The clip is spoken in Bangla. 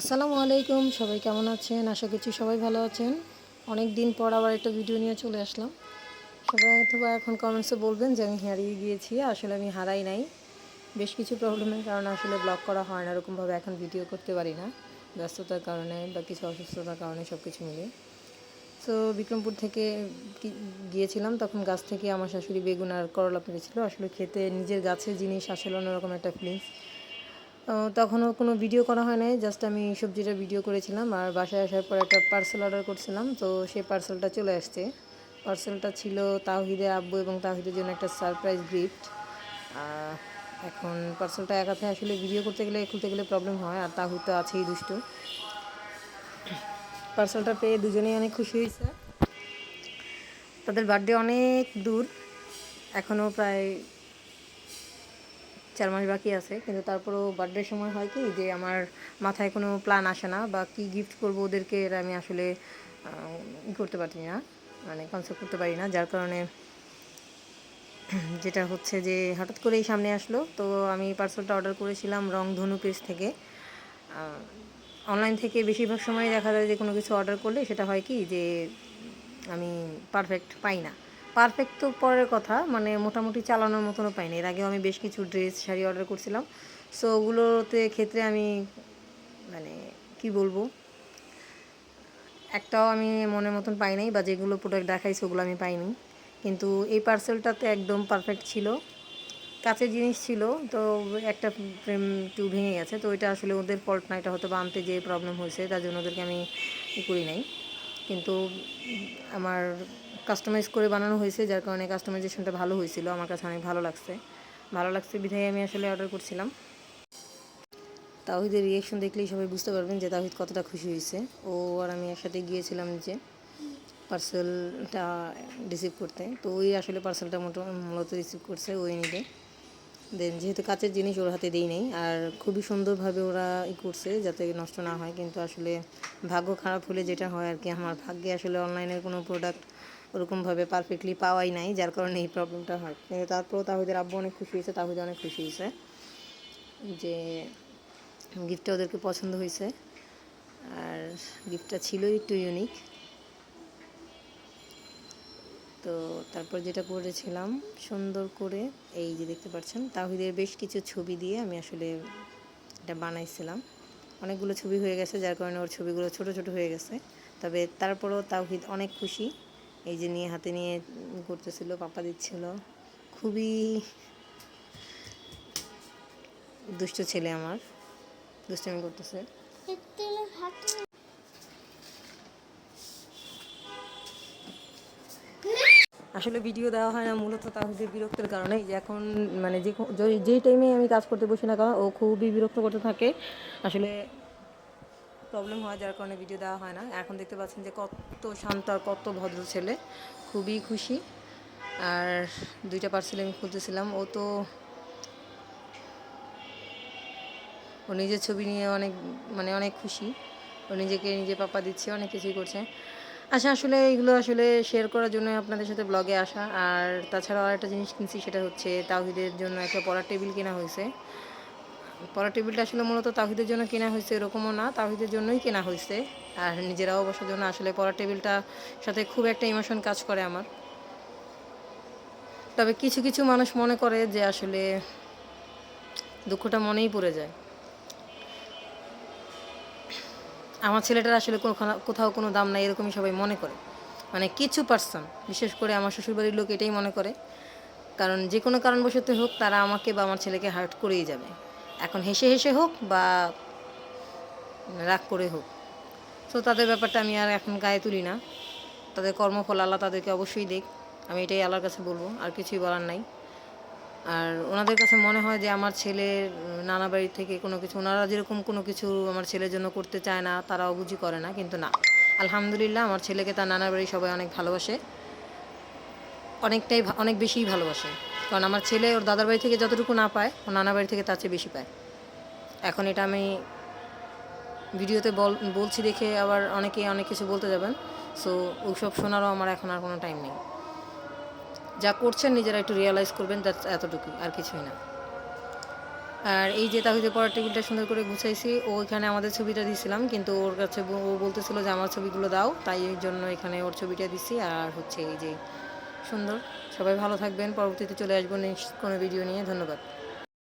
আসসালামু আলাইকুম, সবাই কেমন আছেন? আশা করছি সবাই ভালো আছেন। অনেক দিন পর আবার একটা ভিডিও নিয়ে চলে আসলাম। সবাই অথবা এখন কমেন্টসে বলবেন যে আমি হারিয়ে গিয়েছি, আসলে আমি হারাই নাই। বেশ কিছু প্রবলেমের কারণে আসলে ব্লগ করা হয় না এরকমভাবে এখন ভিডিও করতে পারি না। ব্যস্ততার কারণে বা কিছু অসুস্থতার কারণে সব কিছু মিলে। তো বিক্রমপুর থেকে গিয়েছিলাম, তখন গাছ থেকে আমার শাশুড়ি বেগুন আর করলা পেরেছিল। আসলে খেতে নিজের গাছের জিনিস আসলে অন্যরকম একটা ফিলিংস তখনও কোনো ভিডিও করা হয় নাই জাস্ট আমি সবজিটা ভিডিও করেছিলাম আর বাসায় আসার পর একটা পার্সেল অর্ডার করছিলাম, তো সেই পার্সেলটা চলে আসছে। পার্সেলটা ছিল তাহিদের আব্বু এবং তাহিদের জন্য একটা সারপ্রাইজ গিফট এখন পার্সেলটা একাতে আসলে ভিডিও করতে গেলে, খুলতে গেলে প্রবলেম হয়, আর তাহিদ তো আছেই দুষ্ট। পার্সেলটা পেয়ে দুজনেই অনেক খুশি হয়েছে। তাদের বার্থডে অনেক দূর, এখনও প্রায় চার মাস বাকি আছে, কিন্তু তারপরেও বার্থডের সময় হয় কি যে আমার মাথায় কোনো প্ল্যান আসে না বা কী গিফট করব ওদেরকে এর আমি আসলে করতে পারি না মানে কনসেপ্ট করতে পারি না। যার কারণে যেটা হচ্ছে যে হঠাৎ করেই সামনে আসলো। তো আমি পার্সেলটা অর্ডার করেছিলাম রংধনু পেজ থেকে। অনলাইন থেকে বেশিরভাগ সময় দেখা যায় যে কোনো কিছু অর্ডার করলে সেটা হয় কি যে আমি পারফেক্ট পাই না। পারফেক্ট তো পরের কথা মানে মোটামুটি চালানোর মতনও পাইনি। এর আগেও আমি বেশ কিছু ড্রেস শাড়ি অর্ডার করছিলাম। সো ওগুলোতে ক্ষেত্রে আমি মানে কি বলব? একটাও আমি মনের মতন পাই নাই বা যেগুলো প্রোডাক্ট দেখাইছে ওগুলো আমি পাইনি। কিন্তু এই পার্সেলটাতে একদম পারফেক্ট ছিল। কাছের জিনিস ছিল, তো একটা ফ্রেম টু ভেঙে গেছে। তো এটা আসলে ওদের ফল্ট না, এটা হয়তো বা আনতে যে প্রবলেম হয়েছে, তার জন্য ওদেরকে আমি করি নাই। কিন্তু আমার কাস্টমাইজ করে বানানো হয়েছে, যার কারণে কাস্টমাইজেশনটা ভালো হয়েছিল। আমার কাছে অনেক ভালো লাগছে। ভালো লাগছে বিধায় আমি আসলে অর্ডার করছিলাম। তাহিদের রিয়েকশন দেখলেই সবাই বুঝতে পারবেন যে তাহিদ কতটা খুশি হয়েছে। ও আর আমি একসাথে গিয়েছিলাম যে পার্সেলটা রিসিভ করতে। তো ওই আসলে পার্সেলটা মোটো, মূলত রিসিভ করছে ওই নিজে দেন যেহেতু কাচের জিনিস ওর হাতে দিই নেই, আর খুবই সুন্দরভাবে ওরা ই করছে যাতে নষ্ট না হয়। কিন্তু আসলে ভাগ্য খারাপ হলে যেটা হয় আর কি, আমার ভাগ্যে আসলে অনলাইনের কোনো প্রোডাক্ট ওরকমভাবে পারফেক্টলি পাওয়াই নাই, যার কারণে এই প্রবলেমটা হয়। কিন্তু তারপরেও তাহিদের আব্বু অনেক খুশি হয়েছে, তাহিদ অনেক খুশি হয়েছে যে গিফটটা ওদেরকে পছন্দ হয়েছে। আর গিফটটা ছিল একটু ইউনিক তো তারপর যেটা করেছিলাম, সুন্দর করে, এই যে দেখতে পাচ্ছেন, তাহিদের বেশ কিছু ছবি দিয়ে আমি আসলে এটা বানাইছিলাম। অনেকগুলো ছবি হয়ে গেছে, যার কারণে ওর ছবিগুলো ছোট ছোট হয়ে গেছে। তবে তারপরেও তাহিদ অনেক খুশি। এই যে নিয়ে হাতে নিয়ে করতেছিল পাপা দিচ্ছিল। খুবই দুষ্ট ছেলে আমার, দুষ্টামি করতেছে। আসলে ভিডিও দেওয়া হয় না, মূলত তাহিদের বিরক্তের কারণে। যে এখন মানে যে যেই টাইমে আমি কাজ করতে বসি না কারণ ও খুবই বিরক্ত করতে থাকে। আসলে প্রবলেম হয়, যার কারণে ভিডিও দেওয়া হয় না। এখন দেখতে পাচ্ছেন যে কত শান্ত আর কত ভদ্র ছেলে। খুবই খুশি। আর দুইটা পার্সেল আমি খুলতেছিলাম। ও তো ও নিজের ছবি নিয়ে অনেক মানে অনেক খুশি। ও নিজেকে নিজে পাপা দিচ্ছে, অনেক কিছুই করছে। আচ্ছা আসলে এগুলো আসলে শেয়ার করার জন্য আপনাদের সাথে ব্লগে আসা। আর তাছাড়াও আরেকটা জিনিস কিনছি, সেটা হচ্ছে তাহিদের জন্য একটা পড়ার টেবিল কেনা হয়েছে। পড়ার টেবিলটা আসলে মূলত তাহিদের জন্য কেনা হয়েছে, এরকমও না। তাহিদের জন্যই কেনা হয়েছে। আর নিজেরাও বসার জন্য আসলে পড়ার টেবিলটা সাথে খুব একটা ইমোশন কাজ করে আমার। তবে কিছু কিছু মানুষ মনে করে যে আসলে দুঃখটা মনেই পড়ে যায়। আমার ছেলেটার আসলে কোথাও কোনো দাম নাই, এরকমই সবাই মনে করে। মানে কিছু পার্সন বিশেষ করে আমার শ্বশুরবাড়ির লোক এটাই মনে করে। কারণ যে কোনো কারণবশত হোক তারা আমাকে বা আমার ছেলেকে হার্ট করেই যাবে। এখন হেসে হেসে হোক বা রাগ করে হোক। তো তাদের ব্যাপারটা আমি আর এখন গায়ে তুলি না। তাদের কর্মফল আল্লাহ তাদেরকে অবশ্যই দেখ আমি এটাই আল্লাহর কাছে বলব, আর কিছুই বলার নাই। আর ওনাদের কাছে মনে হয় যে আমার ছেলের নানা বাড়ি থেকে কোনো কিছু, ওনারা যেরকম কোনো কিছু আমার ছেলের জন্য করতে চায় না, তারাও বুঝি করে না, কিন্তু না। আলহামদুলিল্লাহ, আমার ছেলেকে তার নানা বাড়ি সবাই অনেক ভালোবাসে। অনেকটাই অনেক বেশিই ভালোবাসে। কারণ আমার ছেলে ওর দাদার বাড়ি থেকে যতটুকু না পায়, ওর নানা বাড়ি থেকে তার চেয়ে বেশি পায়। এখন এটা আমি ভিডিওতে বল, বলছি দেখে আবার অনেকে অনেক কিছু বলতে যাবেন। সো ওইসব শোনারও আমার এখন আর কোনো টাইম নেই। যা করছেন নিজেরা একটু রিয়েলাইজ করবেন তার এতটুকুই, আর কিছুই না। আর এই যে তাহিদের পড়ার টেবিলটা সুন্দর করে গুছাইছি ও এখানে আমাদের ছবিটা দিয়েছিলাম কিন্তু ওর কাছে ও বলতেছিল যে আমার ছবিগুলো দাও, তাই জন্য এখানে ওর ছবিটা দিছি, আর হচ্ছে এই যে সুন্দর। সবাই ভালো থাকবেন পরবর্তীতে চলে আসব নেক্সট কোনো ভিডিও নিয়ে। ধন্যবাদ।